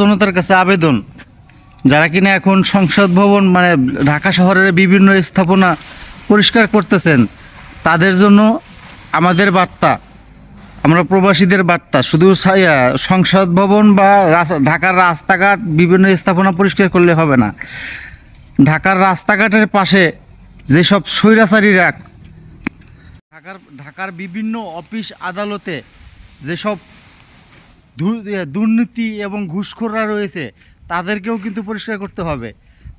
জনতার কাছে আবেদন, যারা কিনা এখন সংসদ ভবন মানে ঢাকা শহরের বিভিন্ন স্থাপনা পরিষ্কার করতেছেন, তাদের জন্য আমাদের বার্তা, আমরা প্রবাসীদের বার্তা, শুধু সংসদ ভবন বা ঢাকার রাস্তাঘাট বিভিন্ন স্থাপনা পরিষ্কার করলে হবে না। ঢাকার রাস্তাঘাটের পাশে যেসব স্বৈরাচারীরা, ঢাকার ঢাকার বিভিন্ন অফিস আদালতে যেসব দুর্নীতি এবং ঘুষখোররা রয়েছে, তাদেরকেও কিন্তু পরিষ্কার করতে হবে।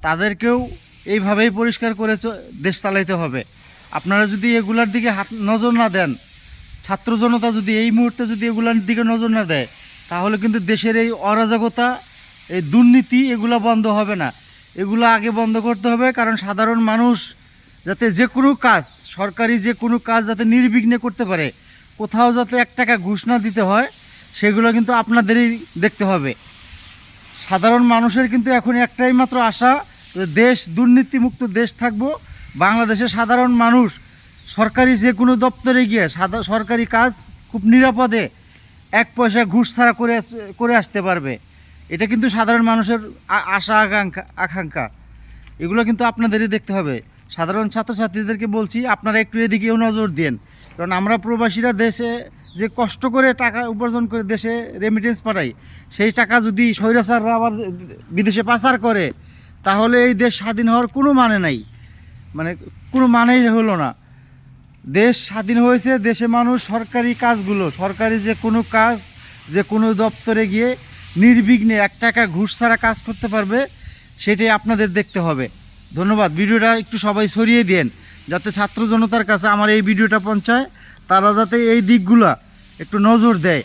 তাদেরকেও এইভাবেই পরিষ্কার করে দেশ চালাইতে হবে। আপনারা যদি এগুলার দিকে হাত নজর না দেন, ছাত্র জনতা যদি এই মুহূর্তে যদি এগুলার দিকে নজর না দেয়, তাহলে কিন্তু দেশের এই অরাজকতা, এই দুর্নীতি এগুলো বন্ধ হবে না। এগুলো আগে বন্ধ করতে হবে, কারণ সাধারণ মানুষ যাতে যে কোনো কাজ, সরকারি যে কোনো কাজ যাতে নির্বিঘ্নে করতে পারে, কোথাও যাতে এক টাকা ঘুষ না দিতে হয় সেগুলো কিন্তু আপনাদেরই দেখতে হবে। সাধারণ মানুষের কিন্তু এখন একটাই মাত্র আশা দেশ দুর্নীতিমুক্ত দেশ থাকব। বাংলাদেশের সাধারণ মানুষ সরকারি যে কোনো দপ্তরে গিয়ে সরকারি কাজ খুব নিরাপদে এক পয়সা ঘুষ ছাড়া করে করে আসতে পারবে। এটা কিন্তু সাধারণ মানুষের আশা, আকাঙ্ক্ষা আকাঙ্ক্ষা। এগুলো কিন্তু আপনাদেরই দেখতে হবে। সাধারণ ছাত্রছাত্রীদেরকে বলছি, আপনারা একটু এদিকেও নজর দেন কারণ আমরা প্রবাসীরা দেশে যে কষ্ট করে টাকা উপার্জন করে দেশে রেমিটেন্স পাঠাই, সেই টাকা যদি স্বৈরাচাররা আবার বিদেশে পাচার করে, তাহলে এই দেশ স্বাধীন হওয়ার কোনো মানে নাই। মানে কোনো মানেই হলো না। দেশ স্বাধীন হয়েছে, দেশে মানুষ সরকারি কাজগুলো, সরকারি যে কোনো কাজ, যে কোনো দপ্তরে গিয়ে নির্বিঘ্নে এক টাকা ঘুষ ছাড়া কাজ করতে পারবে, সেটাই আপনাদের দেখতে হবে। ধন্যবাদ। ভিডিওটা একটু সবাই ছড়িয়ে দেন, যাতে ছাত্র জনতার কাছে আমার এই ভিডিওটা পৌঁছায়। তারা যাতে এই দিকগুলা একটু নজর দেয়।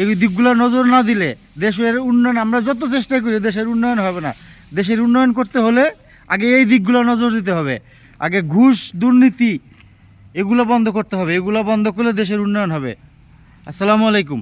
এই দিকগুলো নজর না দিলে দেশের উন্নয়ন, আমরা যত চেষ্টা করি দেশের উন্নয়ন হবে না। দেশের উন্নয়ন করতে হলে আগে এই দিকগুলো নজর দিতে হবে। আগে ঘুষ, দুর্নীতি, এগুলো বন্ধ করতে হবে। এগুলো বন্ধ করলে দেশের উন্নয়ন হবে। আসসালামু আলাইকুম।